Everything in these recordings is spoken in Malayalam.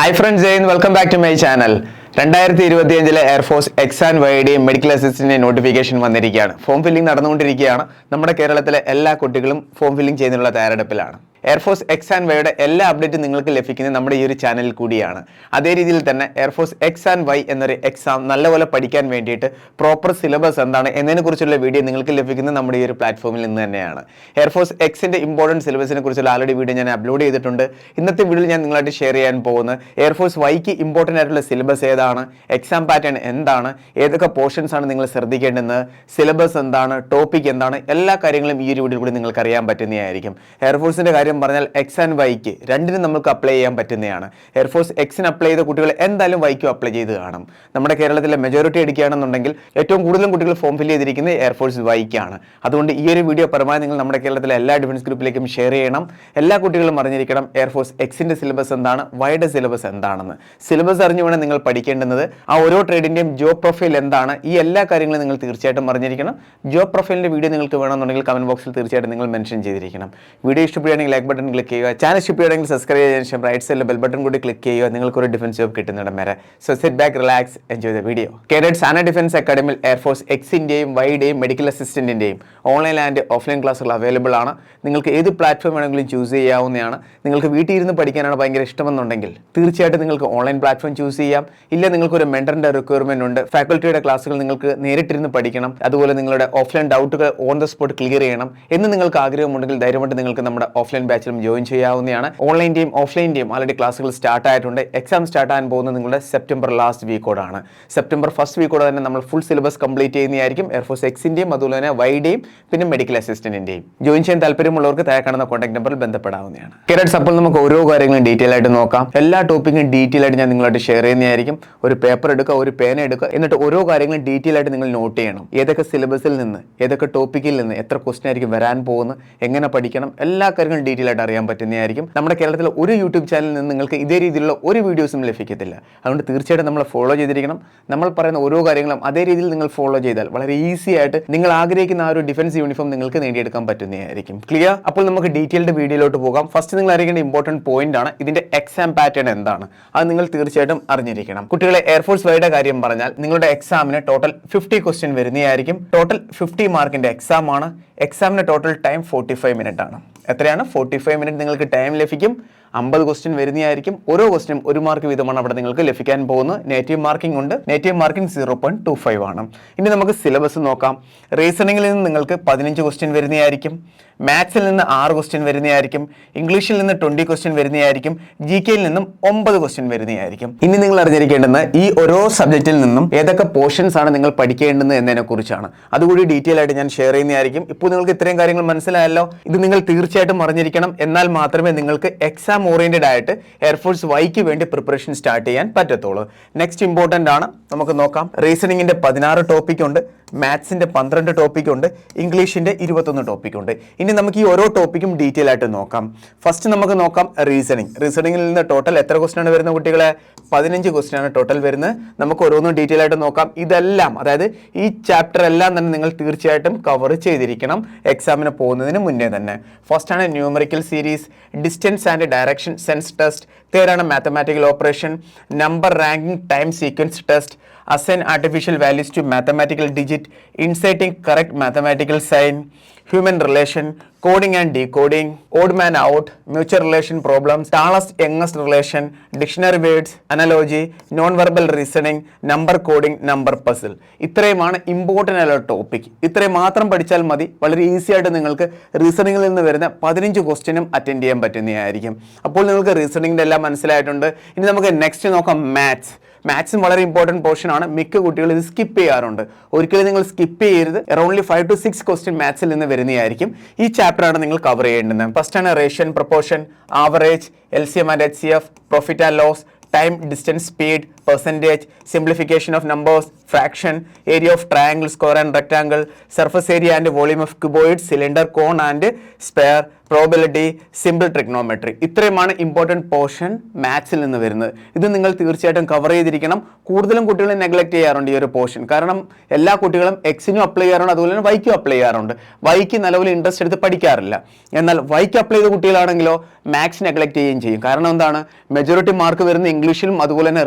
Hi friends Jai welcome back to my channel രണ്ടായിരത്തി ഇരുപത്തിയഞ്ചിലെ air force X and Y D medical assistant notification വന്നിരിക്കുകയാണ്. ഫോം ഫില്ലിംഗ് നടന്നുകൊണ്ടിരിക്കുകയാണ്. നമ്മുടെ കേരളത്തിലെ എല്ലാ കുട്ടികളും ഫോം ഫില്ലിംഗ് ചെയ്യുന്നതിനുള്ള തയ്യാറെടുപ്പിലാണ്. എയർഫോഴ്സ് എക്സ് ആൻഡ് വൈയുടെ എല്ലാ അപ്ഡേറ്റും നിങ്ങൾക്ക് ലഭിക്കുന്നത് നമ്മുടെ ഈ ഒരു ചാനലിൽ കൂടിയാണ്. അതേ രീതിയിൽ തന്നെ air force X and Y എന്നൊരു എക്സാം നല്ലപോലെ പഠിക്കാൻ വേണ്ടിയിട്ട് പ്രോപ്പർ സിലബസ് എന്താണ് എന്നതിനെക്കുറിച്ചുള്ള വീഡിയോ നിങ്ങൾക്ക് ലഭിക്കുന്നത് നമ്മുടെ ഈ ഒരു പ്ലാറ്റ്ഫോമിൽ നിന്ന് തന്നെയാണ്. എയർഫോഴ്സ് എക്സിന്റെ ഇമ്പോർട്ടന്റ് സിലബസിനെ കുറിച്ചുള്ള ആൾറെഡി വീഡിയോ ഞാൻ അപ്ലോഡ് ചെയ്തിട്ടുണ്ട്. ഇന്നത്തെ വീഡിയോയിൽ ഞാൻ നിങ്ങളായിട്ട് ഷെയർ ചെയ്യാൻ പോകുന്നത് എയർഫോഴ്സ് വൈക്ക് ഇമ്പോർട്ടന്റ് ആയിട്ടുള്ള സിലബസ് ഏതാണ് എക്സാം പാറ്റേൺ എന്താണ് ഏതൊക്കെ പോർഷൻസ് ആണ് നിങ്ങൾ ശ്രദ്ധിക്കേണ്ടത് സിലബസ് എന്താണ് ടോപ്പിക് എന്താണ് എല്ലാ കാര്യങ്ങളും ഈ ഒരു വീഡിയോയിൽ കൂടി നിങ്ങൾക്ക് അറിയാൻ പറ്റുന്നതായിരിക്കും. എയർഫോഴ്സിന്റെ കാര്യം പറഞ്ഞാൽ എക്സ് ആൻഡ് വൈക്ക് രണ്ടിനും നമുക്ക് അപ്ലൈ ചെയ്യാൻ പറ്റുന്നതാണ്. എയർഫോഴ്സ് എക്സിന് അപ്ലൈ ചെയ്ത കുട്ടികൾ എന്തായാലും വൈക്കും അപ്ലൈ ചെയ്ത് കാണും. നമ്മുടെ കേരളത്തിലെ മെജോറിറ്റി എടുക്കുകയാണെന്നുണ്ടെങ്കിൽ ഏറ്റവും കൂടുതലും കുട്ടികൾ ഫോം ഫിൽ ചെയ്തിരിക്കുന്നത് എയർഫോഴ്സ് വൈക്കാണ് അതുകൊണ്ട് ഈ ഒരു വീഡിയോ പരമാവധി നിങ്ങൾ നമ്മുടെ കേരളത്തിലെ എല്ലാ ഡിഫൻസ് ഗ്രൂപ്പിലേക്കും ഷെയർ ചെയ്യണം. എല്ലാ കുട്ടികളും അറിഞ്ഞിരിക്കണം എയർഫോഴ്സ് എക്സിന്റെ സിലബസ് എന്താണ് വൈയുടെ സിലബസ് എന്താണെന്ന്. സിലബസ് അറിഞ്ഞു വേണം നിങ്ങൾ പഠിക്കേണ്ടുന്നത്. ആ ഓരോ ട്രേഡിന്റെയും ജോബ് പ്രൊഫൈൽ എന്താണ് ഈ എല്ലാ കാര്യങ്ങളും നിങ്ങൾ തീർച്ചയായിട്ടും അറിഞ്ഞിരിക്കണം. ജോബ് പ്രൊഫൈലിന്റെ വീഡിയോ നിങ്ങൾക്ക് വേണമെന്നുണ്ടെങ്കിൽ കമന്റ് ബോക്സിൽ തീർച്ചയായിട്ടും നിങ്ങൾ മെൻഷൻ ചെയ്തിരിക്കണം. വീഡിയോ ഇഷ്ടപ്പെടുകയാണെങ്കിൽ ലൈക്ക് ബട്ടൺ ക്ലിക്ക് ചെയ്യുക. ചാനൽ ഷിപ്പ് ചെയ്യണമെങ്കിൽ സബ്സ്ക്രൈബ് ചെയ്തതിനു ശേഷം റൈറ്റ് സൈഡിൽ ബെൽ ബട്ടൺ കൂടി ക്ലിക്ക് ചെയ്യുക. നിങ്ങൾക്ക് ഒരു ഡിഫൻസ് ജോബ് കിട്ടുന്നിടം വരെ. So sit back relax enjoy the video cadet സാന defence അക്കാഡമിയിൽ എയർഫോഴ്സ് എക്സിന്റെയും വൈഡേയും മെഡിക്കൽ അസിസ്റ്റന്റിന്റെയും ഓൺലൈൻ ആൻഡ് ഓഫ്ലൈൻ ക്ലാസ്സുകൾ അവൈലബിൾ ആണ്. നിങ്ങൾക്ക് ഏത് പ്ലാറ്റ്ഫോം വേണമെങ്കിലും ചൂസ് ചെയ്യാവുന്നതാണ്. നിങ്ങൾക്ക് വീട്ടിൽ ഇരുന്ന് പഠിക്കാനാണ് ഭയങ്കര ഇഷ്ടമെന്നുണ്ടെങ്കിൽ തീർച്ചയായിട്ടും നിങ്ങൾക്ക് ഓൺലൈൻ പ്ലാറ്റ്ഫോം ചൂസ് ചെയ്യാം. ഇല്ല നിങ്ങൾക്കൊരു മെന്ററിന്റെ റിക്വയർമെന്റ് ഉണ്ട്. ഫാക്കൽറ്റിയുടെ ക്ലാസ്സുകൾ നിങ്ങൾക്ക് നേരിട്ടിരുന്ന് പഠിക്കണം. അതുപോലെ നിങ്ങളുടെ ഓഫ്ലൈൻ ഡൗട്ടുകൾ ഓൺ ദ സ്പോട്ട് ക്ലിയർ ചെയ്യണം എന്ന് നിങ്ങൾക്ക് ആഗ്രഹമുണ്ടെങ്കിൽ ധൈര്യമായിട്ട് നിങ്ങൾക്ക് നമ്മുടെ ഓഫ്ലൈൻ ബാച്ചിലും ജോയിൻ ചെയ്യാവുന്നതാണ്. ഓൺലൈന്റെയും ഓഫ്ലൈന്റെയും ആൾറെഡി ക്ലാസ്സുകൾ സ്റ്റാർട്ട് ആയിട്ടുണ്ട്. എക്സാം സ്റ്റാർട്ട് ആകാൻ പോകുന്നത് നിങ്ങളുടെ സെപ്റ്റംബർ ലാസ്റ്റ് വീക്കോടാണ് സെപ്റ്റംബർ ഫസ്റ്റ് വീക്കോടെ തന്നെ നമ്മൾ ഫുൾ സിലബസ് കംപ്ലീറ്റ് ചെയ്യുന്നതായിരിക്കും. എയർഫോഴ്സ് എക്സിന്റെയും അതുപോലെ തന്നെ വൈഡേയും പിന്നെ മെഡിക്കൽ അസിസ്റ്റന്റിന്റെയും ജോയിൻ ചെയ്യാൻ താല്പര്യമുള്ളവർക്ക് താഴെ കാണുന്ന കോൺടാക്ട് നമ്പറിൽ ബന്ധപ്പെടാവുന്നതാണ്. കേരള അപ്പോൾ നമുക്ക് ഓരോ കാര്യങ്ങളും ഡീറ്റെയിൽ ആയിട്ട് നോക്കാം. എല്ലാ ടോപ്പിക്കും ഡീറ്റെയിൽ ആയിട്ട് ഞാൻ നിങ്ങളായിട്ട് ഷെയർ ചെയ്യുന്നതായിരിക്കും. ഒരു പേപ്പർ എടുക്കുക ഒരു പേന എടുക്കുക എന്നിട്ട് ഓരോ കാര്യങ്ങളും ഡീറ്റെയിൽ ആയിട്ട് നിങ്ങൾ നോട്ട് ചെയ്യണം. ഏതൊക്കെ സിലബസിൽ നിന്ന് ഏതൊക്കെ ടോപ്പിക്കിൽ നിന്ന് എത്ര ക്വസ്റ്റൻ ആയിരിക്കും വരാൻ പോകുന്നത് എങ്ങനെ പഠിക്കണം എല്ലാ കാര്യങ്ങളും ഡീറ്റെയിൽ ആയിട്ട് അറിയാൻ പറ്റുന്നതായിരിക്കും. നമ്മുടെ കേരളത്തിലെ ഒരു യൂട്യൂബ് ചാനലിൽ നിന്ന് നിങ്ങൾക്ക് ഇതേ രീതിയിലുള്ള ഒരു വീഡിയോസും ലഭിക്കത്തില്ല. അതുകൊണ്ട് തീർച്ചയായിട്ടും നമ്മൾ ഫോളോ ചെയ്തിരിക്കണം. നമ്മൾ പറയുന്ന ഓരോ കാര്യങ്ങളും അതേ രീതിയിൽ നിങ്ങൾ ഫോളോ ചെയ്താൽ വളരെ ഈസി ആയിട്ട് നിങ്ങൾ ആഗ്രഹിക്കുന്ന ആ ഒരു ഡിഫൻസ് യൂണിഫോം നിങ്ങൾക്ക് നേടിയെടുക്കാൻ പറ്റുന്നതായിരിക്കും. ക്ലിയർ അപ്പോൾ നമുക്ക് ഡീറ്റെയിൽഡ് വീഡിയോയിലോട്ട് പോകാം. ഫസ്റ്റ് നിങ്ങൾ അറിയേണ്ട ഇമ്പോർട്ടന്റ് പോയിന്റ് ആണ്. ഇതിന്റെ എക്സാം പാറ്റേൺ എന്താണ്? അത് നിങ്ങൾ തീർച്ചയായിട്ടും അറിഞ്ഞിരിക്കണം. കുട്ടികളെ എയർഫോഴ്സ് വൈഡ് കാര്യം പറഞ്ഞാൽ നിങ്ങളുടെ എക്സാമിന് ടോട്ടൽ ഫിഫ്റ്റി ക്വസ്റ്റ്യൻ വരുന്നതായിരിക്കും. ടോട്ടൽ ഫിഫ്റ്റി മാർക്കിന്റെ എക്സാം ആണ്. എക്സാമിന് total time forty five minute ആണ്. എത്രയാണ്? ഫോർട്ടി ഫൈവ് മിനിറ്റ് നിങ്ങൾക്ക് ടൈം ലഭിക്കും. അമ്പത് ക്വസ്റ്റ്യൻ വരുന്നതായിരിക്കും. ഓരോ ക്വസ്റ്റ്യൻ ഒരു മാർക്ക് വീതമാണ് അവിടെ നിങ്ങൾക്ക് ലഭിക്കാൻ പോകുന്നത്. നേറ്റീവ് മാർക്കിംഗ് ഉണ്ട്. Native marking zero point two five ആണ്. ഇനി നമുക്ക് സിലബസ് നോക്കാം. റീസണിങ്ങിൽ നിന്ന് നിങ്ങൾക്ക് പതിനഞ്ച് ക്വസ്റ്റ്യൻ വരുന്നതായിരിക്കും. മാത്സിൽ നിന്ന് ആറ് ക്വസ്റ്റ്യൻ വരുന്നതായിരിക്കും. ഇംഗ്ലീഷിൽ നിന്ന് ട്വന്റി ക്വസ്റ്റ്യൻ വരുന്നതായിരിക്കും. ജി കെയിൽ നിന്നും ഒമ്പത് ക്വസ്റ്റ്യൻ വരുന്നതായിരിക്കും. ഇനി നിങ്ങൾ അറിഞ്ഞിരിക്കേണ്ടത് ഈ ഓരോ സബ്ജക്റ്റിൽ നിന്നും ഏതൊക്കെ പോർഷൻസ് ആണ് നിങ്ങൾ പഠിക്കേണ്ടത് എന്നതിനെ കുറിച്ചാണ്. അതുകൂടി ഡീറ്റെയിൽ ആയിട്ട് ഞാൻ ഷെയർ ചെയ്യുന്നതായിരിക്കും. ഇപ്പോൾ നിങ്ങൾക്ക് ഇത്രയും കാര്യങ്ങൾ മനസ്സിലായല്ലോ. ഇത് നിങ്ങൾ തീർച്ചയായിട്ടും അറിഞ്ഞിരിക്കണം. എന്നാൽ മാത്രമേ നിങ്ങൾക്ക് എക്സാം ഓറിയന്റഡ് ആയിട്ട് എയർഫോഴ്സ് വൈക്ക് വേണ്ടി പ്രിപ്പറേഷൻ സ്റ്റാർട്ട് ചെയ്യാൻ പറ്റത്തുള്ളൂ. നെക്സ്റ്റ് ഇമ്പോർട്ടന്റ് ആണ്. നമുക്ക് നോക്കാം. റീസണിങ്ങിന്റെ പതിനാറ് ടോപ്പിക് ഉണ്ട്. മാത്സിന്റെ പന്ത്രണ്ട് ടോപ്പിക് ഉണ്ട് ഇംഗ്ലീഷിന്റെ ഇരുപത്തൊന്ന് ടോപ്പിക് ഉണ്ട്. ഇനി നമുക്ക് ഈ ഓരോ ടോപ്പിക്കും ഡീറ്റെയിൽ ആയിട്ട് നോക്കാം. ഫസ്റ്റ് നമുക്ക് നോക്കാം റീസണിങ് റീസണിങ്ങിൽ നിന്ന് ടോട്ടൽ എത്ര ക്വസ്റ്റൻ ആണ് വരുന്നത് കുട്ടികളെ? പതിനഞ്ച് ക്വസ്റ്റൻ ആണ് ടോട്ടൽ വരുന്നത്. നമുക്ക് ഓരോന്നും ഡീറ്റെയിൽ ആയിട്ട് നോക്കാം. ഇതെല്ലാം അതായത് ഈ ചാപ്റ്റർ എല്ലാം തന്നെ നിങ്ങൾ തീർച്ചയായിട്ടും കവർ ചെയ്തിരിക്കണം എക്സാമിന് പോകുന്നതിന് മുന്നേ തന്നെ. ഫസ്റ്റ് ആണ് numerical series distance and direction sense test തേർഡാണ് mathematical operation number ranking time sequence test assign artificial values to mathematical mathematical digit, inserting correct mathematical sign, human relation, coding and decoding, odd man out, mutual relation problems, tallest youngest relation, dictionary words, analogy, non-verbal reasoning, number coding, number puzzle. ഇത്രയുമാണ് ഇമ്പോർട്ടന്റ് ആയിട്ടുള്ള ടോപ്പിക് ഇത്രയും മാത്രം പഠിച്ചാൽ മതി വളരെ ഈസി ആയിട്ട് നിങ്ങൾക്ക് റീസണിങ്ങിൽ നിന്ന് വരുന്ന പതിനഞ്ച് ക്വസ്റ്റ്യനും അറ്റൻഡ് ചെയ്യാൻ പറ്റുന്നതായിരിക്കും അപ്പോൾ നിങ്ങൾക്ക് റീസണിങ്ങിന്റെ എല്ലാം മനസ്സിലായിട്ടുണ്ട് ഇനി നമുക്ക് നെക്സ്റ്റ് നോക്കാം മാത്സ് മാത്സും വളരെ ഇമ്പോർട്ടന്റ് പോർഷൻ ആണ്. മിക്ക കുട്ടികൾ ഇത് സ്കിപ്പ് ചെയ്യാറുണ്ട്. ഒരിക്കലും നിങ്ങൾ സ്കിപ്പ് ചെയ്യരുത്. Aroundly five to six question മാത്സിൽ നിന്ന് വരുന്നതായിരിക്കും. ഈ ചാപ്റ്ററാണ് നിങ്ങൾ കവർ ചെയ്യേണ്ടത്. ഫസ്റ്റ് ആണ് റേഷ്യൻ proportion average L C M and H C F profit and loss time distance speed percentage simplification of numbers fraction area of triangle square and rectangle surface area and volume of cuboid cylinder cone and sphere probability simple trigonometry ഇത്രയുമാണ് ഇമ്പോർട്ടന്റ് പോർഷൻ മാത്സിൽ നിന്ന് വരുന്നത്. ഇത് നിങ്ങൾ തീർച്ചയായിട്ടും കവർ ചെയ്തിരിക്കണം. കൂടുതലും കുട്ടികൾ നെഗ്ലക്ട് ചെയ്യാറുണ്ട് ഈ ഒരു പോർഷൻ കാരണം എല്ലാ കുട്ടികളും എക്സിനും അപ്ലൈ ചെയ്യാറുണ്ട് അതുപോലെ തന്നെ വൈക്കും അപ്ലൈ ചെയ്യാറുണ്ട്. വൈക്ക് നിലവിൽ ഇൻട്രസ്റ്റ് എടുത്ത് പഠിക്കാറില്ല. എന്നാൽ വൈക്ക് അപ്ലൈ ചെയ്ത കുട്ടികളാണെങ്കിലോ മാത്സ് നെഗ്ലക്ട് ചെയ്യുകയും ചെയ്യും. കാരണം എന്താണ്? മെജോറിറ്റി മാർക്ക് വരുന്ന ഇംഗ്ലീഷിലും അതുപോലെ തന്നെ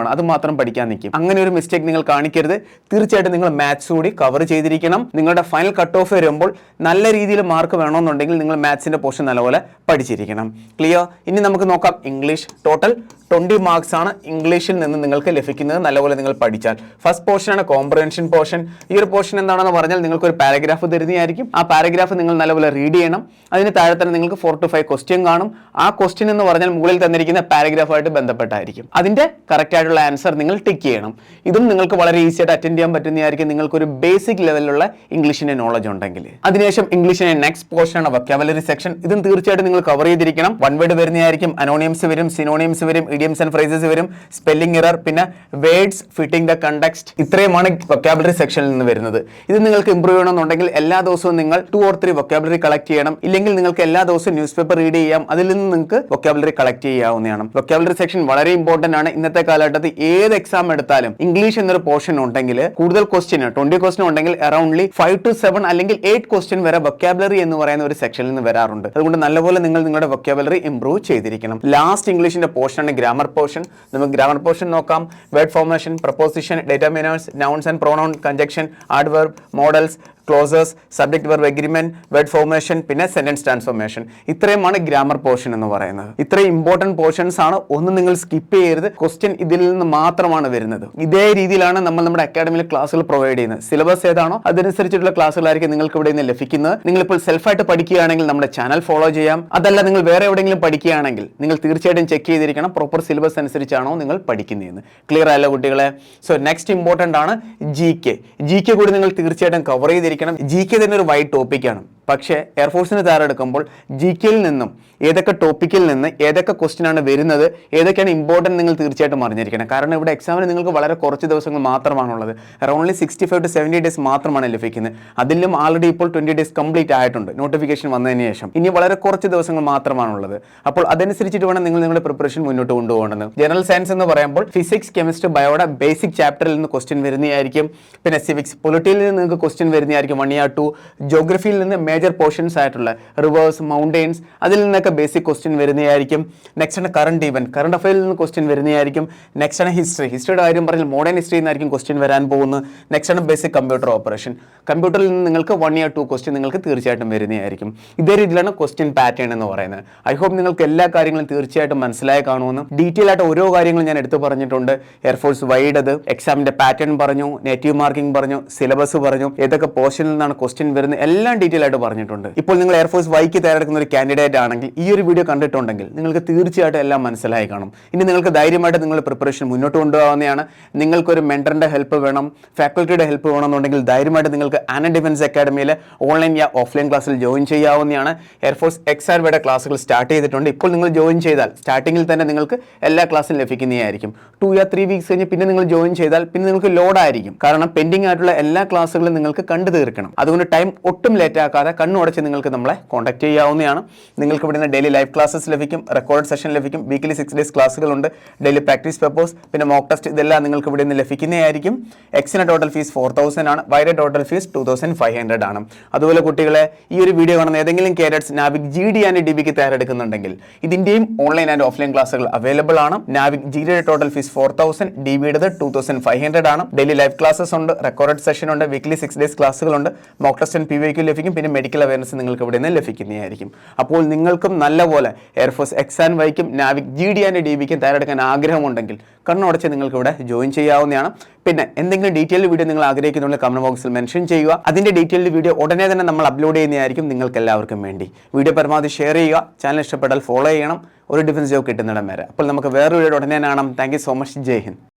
റീസണിങ്ങിലുമാണ് അത് മാത്രം പഠിക്കാൻ നിൽക്കും അങ്ങനെ ഒരു മിസ്റ്റേക്ക് നിങ്ങൾ കാണിക്കരുത്. തീർച്ചയായിട്ടും നിങ്ങൾ മാത്സ് കൂടി കവർ ചെയ്തിരിക്കണം. നിങ്ങളുടെ ഫൈനൽ കട്ട് ഓഫ് വരുമ്പോൾ നല്ല രീതിയിൽ മാർക്ക് വേണമെന്നുണ്ടെങ്കിൽ നിങ്ങൾ മാത്സിന്റെ പോർഷൻ നല്ലപോലെ പഠിച്ചിരിക്കണം. ക്ലിയർ ഇനി നമുക്ക് നോക്കാം. ഇംഗ്ലീഷ് ടോട്ടൽ ട്വന്റി മാർക്സ് ആണ് ഇംഗ്ലീഷിൽ നിന്ന് നിങ്ങൾക്ക് ലഭിക്കുന്നത്. നല്ലപോലെ നിങ്ങൾ പഠിച്ചാൽ. ഫസ്റ്റ് പോർഷൻ ആണ് കോംപ്രഹെൻഷൻ പോർഷൻ ഈ ഒരു പോർഷൻ എന്താണെന്ന് പറഞ്ഞാൽ നിങ്ങൾക്ക് ഒരു പാരഗ്രാഫ് തരുന്നതായിരിക്കും. ആ പാരഗ്രാഫ് നിങ്ങൾ നല്ലപോലെ റീഡ് ചെയ്യണം. അതിന് താഴെ തന്നെ നിങ്ങൾക്ക് ഫോർ ടു ഫൈവ് ക്വസ്റ്റ്യൻ കാണും. ആ ക്വസ്റ്റ്യൻ എന്ന് പറഞ്ഞാൽ മുകളിൽ തന്നിരിക്കുന്ന പാരഗ്രാഫുമായിട്ട് ബന്ധപ്പെട്ടായിരിക്കും. അതിന്റെ കറക്റ്റ് ആയിട്ടുള്ള ആൻസർ നിങ്ങൾ ടിക്ക് ചെയ്യണം. ഇതും നിങ്ങൾക്ക് വളരെ ഈസി ആയിട്ട് അറ്റൻഡ് ചെയ്യാൻ പറ്റുന്നതായിരിക്കും. നിങ്ങൾക്കൊരു ബേസിക് ലെവലിലുള്ള ഇംഗ്ലീഷിന്റെ നോളജ് ഉണ്ടെങ്കിൽ. അതിനുശേഷം ഇംഗ്ലീഷിന്റെ നെക്സ്റ്റ് പോർഷൻ ആണ് വൊക്കാബുലറി സെക്ഷൻ ഇതും തീർച്ചയായിട്ടും നിങ്ങൾ കവർ ചെയ്തിരിക്കണം. വൺ വേർഡ് വരുന്നതായിരിക്കും. അനോണിയംസ് വരും സിനോണിയംസ് വരും ഇഡിയംസ് ആൻഡ് ഫ്രൈസസ് വരും. സ്പെല്ലിംഗ് ഇറർ പിന്നെ വേർഡ്സ് ഫിറ്റിംഗ് ദ കണ്ടക്സ്റ്റ് ഇത്രയുമാണ് വൊക്കാബുലറി സെക്ഷനിൽ നിന്ന് വരുന്നത്. ഇത് നിങ്ങൾക്ക് ഇംപ്രൂവ് ചെയ്യണമെന്നുണ്ടെങ്കിൽ എല്ലാ ദിവസവും നിങ്ങൾ two or three vocabulary collect ചെയ്യണം. ഇല്ലെങ്കിൽ നിങ്ങൾക്ക് എല്ലാ ദിവസവും ന്യൂസ് പേപ്പർ റീഡ് ചെയ്യാം. അതിൽ നിന്ന് നിങ്ങൾക്ക് വൊക്കാബുലറി കളക്ട് ചെയ്യാവുന്നതാണ്. വൊക്കാബുലറി സെക്ഷൻ വളരെ ഇമ്പോർട്ടന്റ് ആണ്. ഇന്നത്തെ കാലഘട്ടത്തിൽ ഏത് എക്സാം എടുത്താലും ഇംഗ്ലീഷ് എന്നൊരു പോർഷൻ ഉണ്ടെങ്കിൽ കൂടുതൽ ക്വസ്റ്റ്യൻ ട്വന്റി ക്വസ്റ്റ്യൻ ഉണ്ടെങ്കിൽ അറൌണ്ട്ലി ഫൈവ് ടു സെവൻ അല്ലെങ്കിൽ എയ്റ്റ് ക്വസ്റ്റ്യൻ വരെ വൊക്കാബുലറി എന്ന് പറയുന്ന ഒരു സെക്ഷനിൽ നിന്ന് വരാറുണ്ട്. അതുകൊണ്ട് നല്ലപോലെ നിങ്ങൾ നിങ്ങളുടെ വൊക്കാബുലറി ഇംപ്രൂവ് ചെയ്തിരിക്കണം. ലാസ്റ്റ് ഇംഗ്ലീഷിന്റെ പോർഷൻ ആണ് ഗ്രാമർ പോർഷൻ നമുക്ക് ഗ്രാമർ പോർഷൻ നോക്കാം. Word formation preposition determiners nouns and pronoun conjunction adverb modals clauses subject verb agreement word formation പിന്നെ സെന്റൻസ് ട്രാൻസ്ഫോർമേഷൻ ഇത്രയുമാണ് ഗ്രാമർ പോർഷൻ എന്ന് പറയുന്നത്. ഇത്രയും ഇമ്പോർട്ടന്റ് പോർഷൻസ് ആണ് ഒന്നും നിങ്ങൾ സ്കിപ്പ് ചെയ്യരുത്. ക്വസ്റ്റ്യൻ ഇതിൽ നിന്ന് മാത്രമാണ് വരുന്നത്. ഇതേ രീതിയിലാണ് നമ്മൾ നമ്മുടെ അക്കാഡമിയിലെ ക്ലാസ്സുകൾ പ്രൊവൈഡ് ചെയ്യുന്നത്. സിലബസ് ഏതാണോ അതനുസരിച്ചിട്ടുള്ള ക്ലാസ്സുകളായിരിക്കും നിങ്ങൾക്ക് ഇവിടെ നിന്ന് ലഭിക്കുന്നത്. നിങ്ങൾ ഇപ്പോൾ സെൽഫായിട്ട് പഠിക്കുകയാണെങ്കിൽ നമ്മുടെ ചാനൽ ഫോളോ ചെയ്യാം. അതല്ല നിങ്ങൾ വേറെ എവിടെയെങ്കിലും പഠിക്കുകയാണെങ്കിൽ നിങ്ങൾ തീർച്ചയായിട്ടും ചെക്ക് ചെയ്തിരിക്കണം. പ്രോപ്പർ സിലബസ് അനുസരിച്ചാണോ നിങ്ങൾ പഠിക്കുന്നതെന്ന്. ക്ലിയർ ആയല്ലോ കുട്ടികളെ? സോ നെക്സ്റ്റ് ഇമ്പോർട്ടന്റ് ആണ് ജി കെ ജി കെ കൂടി നിങ്ങൾ തീർച്ചയായിട്ടും കവർ ചെയ്തിരിക്കണം. ജി കെ തന്നെ ഒരു വൈഡ് ടോപ്പിക്കാണ് പക്ഷേ എയർഫോഴ്സിന് തയ്യാറെടുക്കുമ്പോൾ ജി കെയിൽ നിന്നും ഏതൊക്കെ ടോപ്പിക്കിൽ നിന്ന് ഏതൊക്കെ ക്വസ്റ്റ്യൻ ആണ് വരുന്നത് ഏതൊക്കെയാണ് ഇമ്പോർട്ടന്റ് നിങ്ങൾ തീർച്ചയായിട്ടും അറിഞ്ഞിരിക്കണം. കാരണം ഇവിടെ എക്സാമിന് നിങ്ങൾക്ക് വളരെ കുറച്ച് ദിവസങ്ങൾ മാത്രമാണുള്ളത്. Aroundly sixty five to seventy days മാത്രമാണ് ലഭിക്കുന്നത്. അതിലും ആൾറെഡി ഇപ്പോൾ ട്വന്റി ഡേയ്സ് കംപ്ലീറ്റ് ആയിട്ടുണ്ട്. നോട്ടിഫിക്കേഷൻ വന്നതിന് ശേഷം. ഇനി വളരെ കുറച്ച് ദിവസങ്ങൾ മാത്രമാണുള്ളത്. അപ്പോൾ അതനുസരിച്ചിട്ട് വേണം നിങ്ങൾ നിങ്ങളുടെ പ്രിപ്പറേഷൻ മുന്നോട്ട് കൊണ്ടുപോകേണ്ടത് ജനറൽ സയൻസ് എന്ന് പറയുമ്പോൾ ഫിസിക്സ് കെമിസ്ട്രി ബയോയുടെ ബേസിക് ചാപ്റ്ററിൽ നിന്ന് ക്വസ്റ്റ്യൻ വരുന്നതായിരിക്കും. പിന്നെ സിവിക്സ് പൊളിറ്റിയിൽ നിന്ന് നിങ്ങൾക്ക് ക്വസ്റ്റ്യൻ വരുന്നതായിരിക്കും. വൺ ഇയർ ടു ജോഗ്രഫിയിൽ നിന്ന് മേജർ പോർഷൻസ് ആയിട്ടുള്ള റിവേഴ്സ് മൗണ്ടെയ്ൻസ് അതിൽ നിന്നൊക്കെ ബേസിക് ക്വസ്റ്റ്യൻ വരുന്നതായിരിക്കും. നെക്സ്റ്റ് ആണ് കറണ്ട് ഇവന്റ് കറണ്ട് അഫയറിൽ നിന്ന് ക്വസ്റ്റ്യൻ വരുന്നതായിരിക്കും. നെക്സ്റ്റ് ആണ് ഹിസ്റ്ററി ഹിസ്റ്ററിയുടെ കാര്യം പറഞ്ഞാൽ മോഡേൺ ഹിസ്റ്ററിയിൽ നിന്നായിരിക്കും ക്വസ്റ്റ്യൻ വരാൻ പോകുന്നത്. നെക്സ്റ്റ് ആണ് ബേസിക് കമ്പ്യൂട്ടർ ഓപ്പറേഷൻ കമ്പ്യൂട്ടറിൽ നിന്ന് നിങ്ങൾക്ക് വൺ ഇയർ ടു ക്വസ്റ്റ്യൻ നിങ്ങൾക്ക് തീർച്ചയായിട്ടും വരുന്നതായിരിക്കും. ഇതേ രീതിയിലാണ് ക്വസ്റ്റ്യൻ പാറ്റേൺ എന്ന് പറയുന്നത്. ഐ ഹോപ്പ് നിങ്ങൾക്ക് എല്ലാ കാര്യങ്ങളും തീർച്ചയായിട്ടും മനസ്സിലായി കാണുമെന്ന്. ഡീറ്റെയിൽ ആയിട്ട് ഓരോ കാര്യങ്ങളും ഞാൻ എടുത്തു പറഞ്ഞിട്ടുണ്ട്. എയർഫോഴ്സ് വൈഡ് അത്. എക്സാമിന്റെ പാറ്റേൺ പറഞ്ഞു. നെറ്റീവ് മാർക്കിംഗ് പറഞ്ഞു. സിലബസ് പറഞ്ഞു. ഏതൊക്കെ പോർഷനിൽ നിന്നാണ് ക്വസ്റ്റ്യൻ വരുന്നത്. എല്ലാം ഡീറ്റെയിൽ ആയിട്ട് പറഞ്ഞിട്ടുണ്ട്. ഇപ്പോൾ നിങ്ങൾ എയർഫോഴ്സ് വൈക്ക് തയ്യാറെടുക്കുന്ന ഒരു കാൻഡിഡേറ്റ് ആണെങ്കിൽ ഈ ഒരു വീഡിയോ കണ്ടിട്ടുണ്ടെങ്കിൽ നിങ്ങൾക്ക് തീർച്ചയായിട്ടും എല്ലാം മനസ്സിലായി കാണും. ഇനി നിങ്ങൾക്ക് ധൈര്യമായിട്ട് നിങ്ങളുടെ പ്രിപ്പറേഷൻ മുന്നോട്ട് കൊണ്ടുപോകാവുന്നതാണ്. നിങ്ങൾക്കൊരു മെന്ററിന്റെ ഹെൽപ്പ് വേണം ഫാക്കൽറ്റിയുടെ ഹെൽപ്പ് വേണമെന്നുണ്ടെങ്കിൽ ധൈര്യമായിട്ട് നിങ്ങൾക്ക് ആന ഡിഫൻസ് അക്കാഡമിയിൽ ഓൺലൈൻ യാ ഓഫ്ലൈൻ ക്ലാസ്സിൽ ജോയിൻ ചെയ്യാവുന്നതാണ്. എയർഫോഴ്സ് എക്സ് ആർ ക്ലാസ്സുകൾ സ്റ്റാർട്ട് ചെയ്തിട്ടുണ്ട്. ഇപ്പോൾ നിങ്ങൾ ജോയിൻ ചെയ്താൽ സ്റ്റാർട്ടിങ്ങിൽ തന്നെ നിങ്ങൾക്ക് എല്ലാ ക്ലാസ്സും ലഭിക്കുന്നതായിരിക്കും. ടു യാ ത്രീ വീക്സ് കഴിഞ്ഞ് പിന്നെ നിങ്ങൾ ജോയിൻ ചെയ്താൽ പിന്നെ നിങ്ങൾക്ക് ലോഡായിരിക്കും കാരണം പെൻഡിങ് ആയിട്ടുള്ള എല്ലാ ക്ലാസ്സുകളും നിങ്ങൾക്ക് കണ്ടു തീർക്കണം അതുകൊണ്ട് ടൈം ഒട്ടും ലേറ്റ് കണ്ണുടച്ച് നിങ്ങൾക്ക് നമ്മളെ കോൺടാക്ട് ചെയ്യാവുന്നതാണ്. നിങ്ങൾക്ക് ഇവിടുന്ന് ഡെയിലി ലൈവ് ക്ലാസ്സസ് ലഭിക്കും റെക്കോർഡ് സെഷൻ ലഭിക്കും വീക്കിലി സിക്സ് ഡേയ്സ് ക്ലാസ്സുകളുണ്ട് ഡെയിലി പ്രാക്ടീസ് പേപ്പേഴ്സ് പിന്നെ മോക്ക് ടെസ്റ്റ് ഇതെല്ലാം നിങ്ങൾക്ക് ഇവിടെ നിന്ന് ലഭിക്കുന്നതായിരിക്കും എക്സിന് ടോട്ടൽ ഫീസ് ഫോർ തൗസൻഡ് ആണ് വൈറ total fees two thousand five hundred ആണ്. അതുപോലെ കുട്ടികളെ ഈ ഒരു വീഡിയോ കാണുന്ന ഏതെങ്കിലും കേരറ്റ്സ് Navik G D and D ബിക്ക് തയ്യാറെടുക്കുന്നുണ്ടെങ്കിൽ ഇതിന്റെയും ഓൺലൈൻ ആൻഡ് ഓഫ്ലൈൻ ക്ലാസ്സുകൾ അവൈലബിൾ ആണ്. നാവിക് ജി ഡിയുടെ total fees four thousand D ബിയുടെ ടു തൗസൻഡ് ഫൈവ് ഹൺഡ്രഡ് ആണ്. ഡെയിലി ലൈവ് ക്ലാസ്സസ് ഉണ്ട് റെക്കോർഡ് സെഷൻ ഉണ്ട് weekly six days ക്ലാസ്സുകളുണ്ട് mock test and P Y Q ലഭിക്കും പിന്നെ മെഡിക്കൽ അവയർനെസ് നിങ്ങൾക്ക് ഇവിടെ നിന്ന് ലഭിക്കുന്നതായിരിക്കും. അപ്പോൾ നിങ്ങൾക്കും നല്ലപോലെ air force X and വൈക്കും Navik G D and D ബിക്കും തയ്യാറെടുക്കാൻ ആഗ്രഹമുണ്ടെങ്കിൽ കണ്ണുടച്ച് നിങ്ങൾക്ക് ഇവിടെ ജോയിൻ ചെയ്യാവുന്നതാണ്. പിന്നെ എന്തെങ്കിലും ഡീറ്റെയിൽ വീഡിയോ നിങ്ങൾ ആഗ്രഹിക്കുന്നുണ്ടെങ്കിൽ കമന്റ് ബോക്സിൽ മെൻഷൻ ചെയ്യുക. അതിന്റെ ഡീറ്റെയിൽഡ് വീഡിയോ ഉടനെ തന്നെ നമ്മൾ അപ്ലോഡ് ചെയ്യുന്നതായിരിക്കും നിങ്ങൾക്ക് എല്ലാവർക്കും വേണ്ടി. വീഡിയോ പരമാവധി ഷെയർ ചെയ്യുക. ചാനൽ ഇഷ്ടപ്പെട്ടാൽ ഫോളോ ചെയ്യണം. ഒരു ഡിഫൻസ് ജോബ് കിട്ടുന്നിടം വരെ. അപ്പോൾ നമുക്ക് വേറൊരു വീഡിയോ ഉടനെ കാണാം. Thank so much Jai Hind.